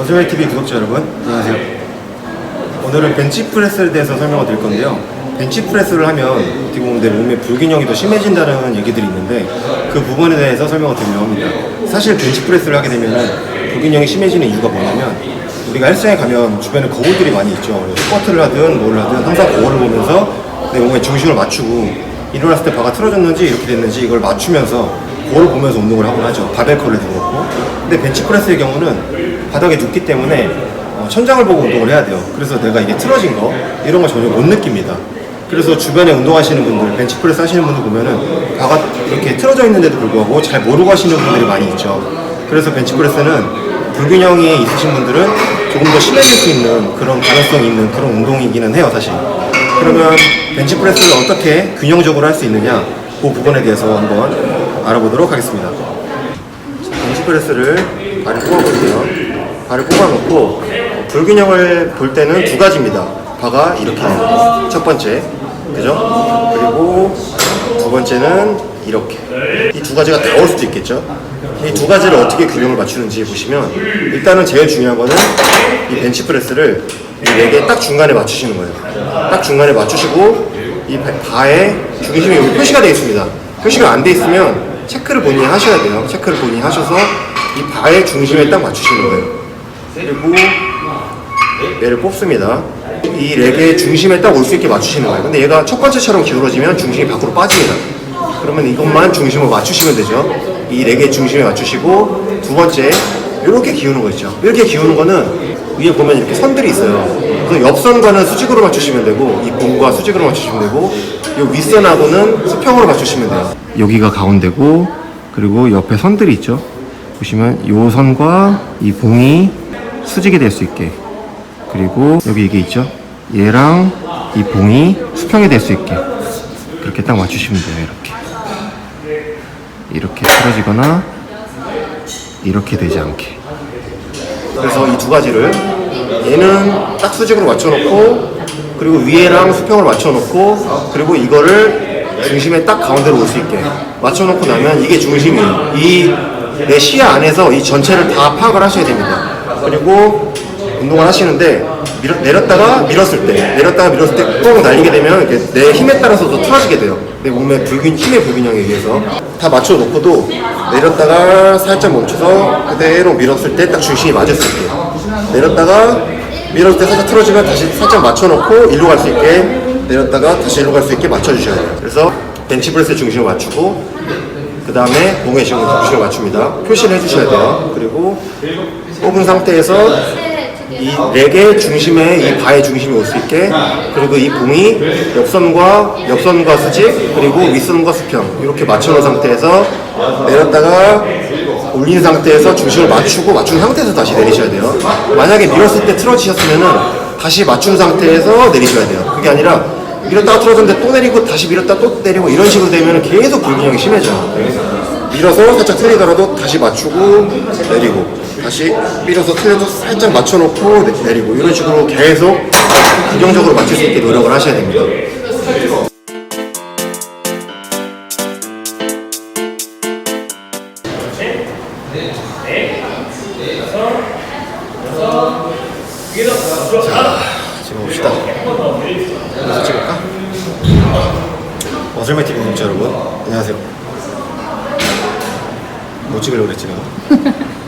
어즈웨이 TV 구독자 여러분, 안녕하세요. 오늘은 벤치프레스에 대해서 설명을 드릴 건데요. 벤치프레스를 하면 어떻게 보면 내 몸의 불균형이 더 심해진다는 얘기들이 있는데 그 부분에 대해서 설명을 드리려고 합니다. 사실 벤치프레스를 하게 되면 불균형이 심해지는 이유가 뭐냐면 우리가 헬스장에 가면 주변에 거울들이 많이 있죠. 스쿼트를 하든 뭘 하든 항상 거울을 보면서 내 몸의 중심을 맞추고 일어났을 때 바가 틀어졌는지 이렇게 됐는지 이걸 맞추면서 거울을 보면서 운동을 하곤 하죠. 바벨 컬에도 그렇고. 근데 벤치프레스의 경우는 바닥에 눕기 때문에 어, 천장을 보고 운동을 해야 돼요. 그래서 내가 이게 틀어진 거 이런 거 전혀 못 느낍니다. 그래서 주변에 운동하시는 분들, 벤치프레스 하시는 분들 보면은 바가 이렇게 틀어져 있는데도 불구하고 잘 모르고 하시는 분들이 많이 있죠. 그래서 벤치프레스는 불균형이 있으신 분들은 조금 더 심해질 수 있는 그런 가능성이 있는 그런 운동이기는 해요, 사실. 그러면 벤치프레스를 어떻게 균형적으로 할 수 있느냐 그 부분에 대해서 한번 알아보도록 하겠습니다. 벤치프레스를 발을 뽑아볼게요. 발을 뽑아놓고 불균형을 볼 때는 두 가지입니다. 바가 이렇게. 첫 번째, 그죠? 그리고 두 번째는 이렇게. 이 두 가지가 다 올 수도 있겠죠? 이 두 가지를 어떻게 균형을 맞추는지 보시면 일단은 제일 중요한 거는 이 벤치프레스를 이네개딱 중간에 맞추시는 거예요. 딱 중간에 맞추시고 이 바에 중심이 여기 표시가 되어 있습니다. 표시가 안 돼 있으면 체크를 본인이 하셔야 돼요. 체크를 본인이 하셔서 이 바의 중심에 딱 맞추시는 거예요. 그리고 얘를 뽑습니다. 이 레게의 중심에 딱 올 수 있게 맞추시는 거예요. 근데 얘가 첫 번째처럼 기울어지면 중심이 밖으로 빠집니다. 그러면 이것만 중심을 맞추시면 되죠. 이 레게의 중심에 맞추시고 두 번째 이렇게 기우는 거 있죠. 이렇게 기우는 거는 위에 보면 이렇게 선들이 있어요. 그 옆선과는 수직으로 맞추시면 되고 이 봉과 수직으로 맞추시면 되고 이 윗선하고는 수평으로 맞추시면 돼요. 여기가 가운데고 그리고 옆에 선들이 있죠. 보시면 이 선과 이 봉이 수직이 될 수 있게 그리고 여기 이게 있죠. 얘랑 이 봉이 수평이 될 수 있게 그렇게 딱 맞추시면 돼요. 이렇게 이렇게 틀어지거나 이렇게 되지 않게. 그래서 이 두 가지를 얘는 딱 수직으로 맞춰놓고 그리고 위에랑 수평을 맞춰놓고 그리고 이거를 중심에 딱 가운데로 올 수 있게 맞춰놓고 나면 이게 중심이에요. 이 내 시야 안에서 이 전체를 다 파악을 하셔야 됩니다. 그리고 운동을 하시는데 밀어, 내렸다가 밀었을 때 내렸다가 밀었을 때뻥 날리게 되면 이렇게 내 힘에 따라서도 틀어지게 돼요. 내 몸의 불균 힘의 불균형에 의해서 다 맞춰 놓고도 내렸다가 살짝 멈춰서 그대로 밀었을 때 딱 중심이 맞을 수 있게 내렸다가 밀었을 때 살짝 틀어지면 다시 살짝 맞춰 놓고 일로 갈 수 있게 내렸다가 다시 일로 갈 수 있게 맞춰 주셔야 돼요. 그래서 벤치프레스의 중심을 맞추고 그 다음에 공의 중심을 맞춥니다. 표시를 해주셔야 돼요. 그리고 뽑은 상태에서 이 렉의 중심에 이 바의 중심이 올 수 있게 그리고 이 봉이 옆선과 옆선과 수직 그리고 윗선과 수평 이렇게 맞춰놓은 상태에서 내렸다가 올린 상태에서 중심을 맞추고 맞춘 상태에서 다시 내리셔야 돼요. 만약에 밀었을 때 틀어지셨으면은 다시 맞춘 상태에서 내리셔야 돼요. 그게 아니라 밀었다가 틀어졌는데 또 내리고 다시 밀었다 또 내리고 이런 식으로 되면 계속 불균형이 심해져요. 밀어서 살짝 틀리더라도 다시 맞추고 내리고 다시 밀어서 틀려도 살짝 맞춰놓고 내- 내리고 이런 식으로 계속 균형적으로 맞출 수 있게 노력을 하셔야 됩니다. 자, 찍어봅시다. 여기서 찍을까? 어설매 TV 구독자 여러분, 안녕하세요. 뭐 찍으려고 그랬지, 내가?